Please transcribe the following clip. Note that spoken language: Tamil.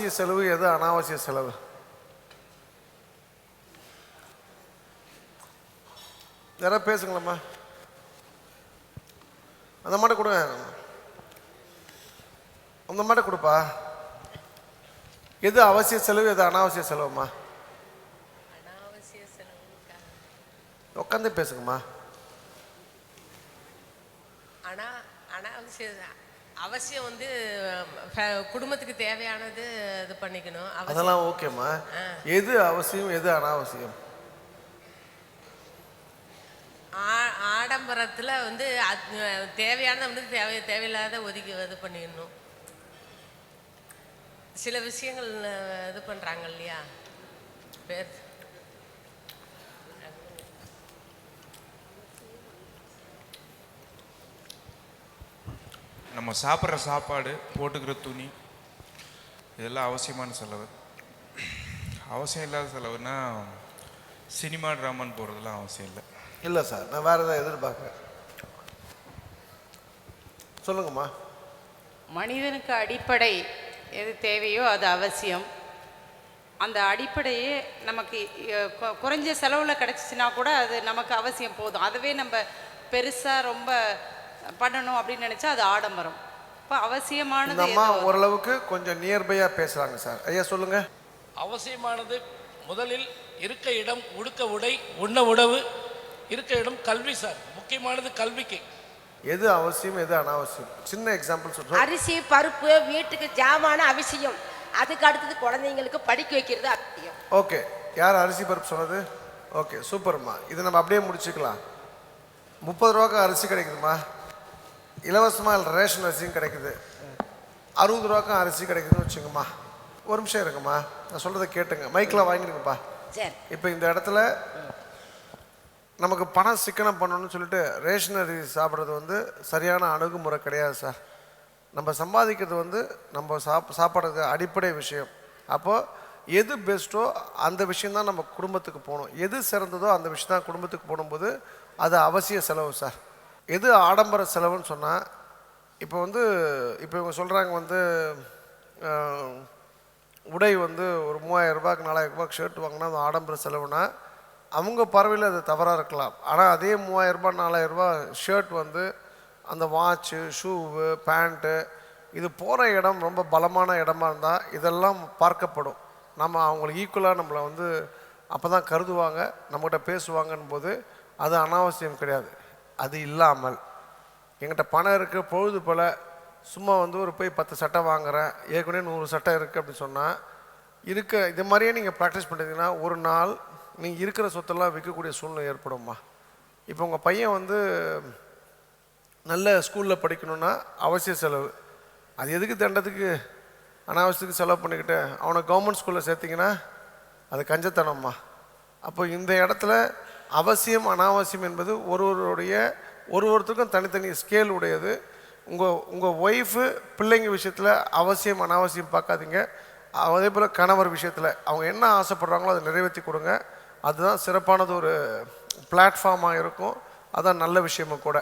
அவசிய செலவு எது அனாவசிய செலவு? யாராவது பேசுங்களம்மா. அந்த மாட்டை கொடுங்க. அந்த மாட்டை கொடுப்பா. எது அவசிய செலவு எது அனாவசிய செலவுமா உட்காந்தே பேசுங்கம்மா. ஆனா அனாவசிய அவசியம் வந்து குடும்பத்துக்கு தேவையானது இது பண்ணிக்கணும். அதெல்லாம் ஓகேம்மா. எது அவசியம் எது அனாவசியம்? ஆ- ஆடம்பரத்துல வந்து தேவையானதை வந்து தேவை தேவையில்லாத ஒதுக்கி இது பண்ணிடணும் சில விஷயங்கள் இது பண்றாங்க இல்லையா? பேர். நம்ம சாப்பிட்ற சாப்பாடு போட்டுக்கிற துணி இதெல்லாம் அவசியமான செலவு. அவசியம் இல்லாத செலவுனா சினிமா ட்ராமான்னு போகிறதுலாம் அவசியம் இல்லை. இல்லை சார் நான் வேறு எதாவது எதிர்பார்க்குறேன். சொல்லுங்கம்மா. மனிதனுக்கு அடிப்படை எது தேவையோ அது அவசியம். அந்த அடிப்படையே நமக்கு குறைஞ்ச செலவில் கிடச்சிச்சின்னா கூட அது நமக்கு அவசியம் போதும். அதுவே நம்ம பெருசாக ரொம்ப பண்ணணும் அப்படின்னு நினச்சா அது ஆடம்பரம். இப்போ அவசியமானது அம்மா? ஓரளவுக்கு கொஞ்சம் நியர்பையாக பேசுகிறாங்க சார். ஐயா சொல்லுங்கள் அவசியமானது முதலில் இருக்க இடம் உடுக்க உடை உண்ண உணவு இருக்க இடம் கல்வி சார். முக்கியமானது கல்விக்கு. எது அவசியம் எது அனாவசியம்? சின்ன எக்ஸாம்பிள் சொல்கிறேன் அரிசி பருப்பு வீட்டுக்கு ஜாமான அவசியம். அதுக்கு அடுத்தது குழந்தைங்களுக்கு படிக்க வைக்கிறது அவசியம். ஓகே. யார் அரிசி பருப்பு சொன்னது? ஓகே சூப்பர்மா. இது நம்ம அப்படியே முடிச்சுக்கலாம். முப்பது ரூபாய்க்கு அரிசி கிடைக்குதுமா? இலவசமாக ரேஷன் அரிசியும் கிடைக்குது. அறுபது ரூபாய்க்கும் அரிசி கிடைக்குதுன்னு வச்சுங்கம்மா. ஒரு நிமிஷம் இருங்கம்மா. நான் சொல்கிறத கேட்டுங்க. மைக்கில் வாங்கிடுங்கப்பா. இப்போ இந்த இடத்துல நமக்கு பணம் சிக்கனம் பண்ணணும்னு சொல்லிட்டு ரேஷன் அரிசி சாப்பிட்றது வந்து சரியான அணுகுமுறை கிடையாது சார். நம்ம சம்பாதிக்கிறது வந்து நம்ம சாப் சாப்பிட்றது அடிப்படை விஷயம். அப்போது எது பெஸ்ட்டோ அந்த விஷயந்தான் நம்ம குடும்பத்துக்கு போகணும். எது சிறந்ததோ அந்த விஷயம் தான் குடும்பத்துக்கு போடும்போது அது அவசிய செலவு சார். எது ஆடம்பர செலவுன்னு சொன்னால் இப்போ வந்து இப்போ இவங்க சொல்கிறாங்க வந்து உடை வந்து ஒரு மூவாயிரம் ரூபாய்க்கு நாலாயிரம் ரூபாய்க்கு ஷர்ட் வாங்கினா அது ஆடம்பர செலவுனா அவங்க பறவையில் அது தவறாக இருக்கலாம். ஆனால் அதே மூவாயிரம் ரூபாய் நாலாயிரம் ரூபாய் ஷர்ட் வந்து அந்த வாட்ச்சு ஷூவு பேண்ட்டு இது போகிற இடம் ரொம்ப பலமான இடமா இருந்தால் இதெல்லாம் பார்க்கப்படும். நம்ம அவங்களுக்கு ஈக்குவலாக நம்மளை வந்து அப்போ தான் கருதுவாங்க நம்மகிட்ட பேசுவாங்கன்னு போது அது அனாவசியம் கிடையாது. அது இல்லாமல் என்கிட்ட பணம் இருக்குது பொழுது போல் சும்மா வந்து ஒரு போய் பத்து சட்டை வாங்குகிறேன் ஏற்கனவே நூறு சட்டை இருக்குது அப்படின்னு சொன்னால் இருக்க இது மாதிரியே நீங்கள் ப்ராக்டிஸ் பண்ணிட்டீங்கன்னா ஒரு நாள் நீங்கள் இருக்கிற சொத்தெல்லாம் விற்கக்கூடிய சூழ்நிலை ஏற்படும்மா. இப்போ உங்கள் பையன் வந்து நல்ல ஸ்கூலில் படிக்கணும்னா அவசிய செலவு. அது எதுக்கு தண்டத்துக்கு அனாவசியத்துக்கு செலவு பண்ணிக்கிட்டு அவனை கவர்மெண்ட் ஸ்கூலில் சேர்த்திங்கன்னா அது கஞ்சத்தனம்மா. அப்போ இந்த இடத்துல அவசியம் அனாவசியம் என்பது ஒருவருடைய ஒரு ஒருத்தருக்கும் தனித்தனி ஸ்கேல் உடையது. உங்கள் உங்கள் ஒய்ஃபு பிள்ளைங்க விஷயத்தில் அவசியம் அனாவசியம் பார்க்காதீங்க. அதே போல் கணவர் விஷயத்தில் அவங்க என்ன ஆசைப்படுறாங்களோ அதை நிறைவேற்றி கொடுங்க. அதுதான் சிறப்பானது ஒரு பிளாட்ஃபார்மாக இருக்கும். அதான் நல்ல விஷயமும் கூட.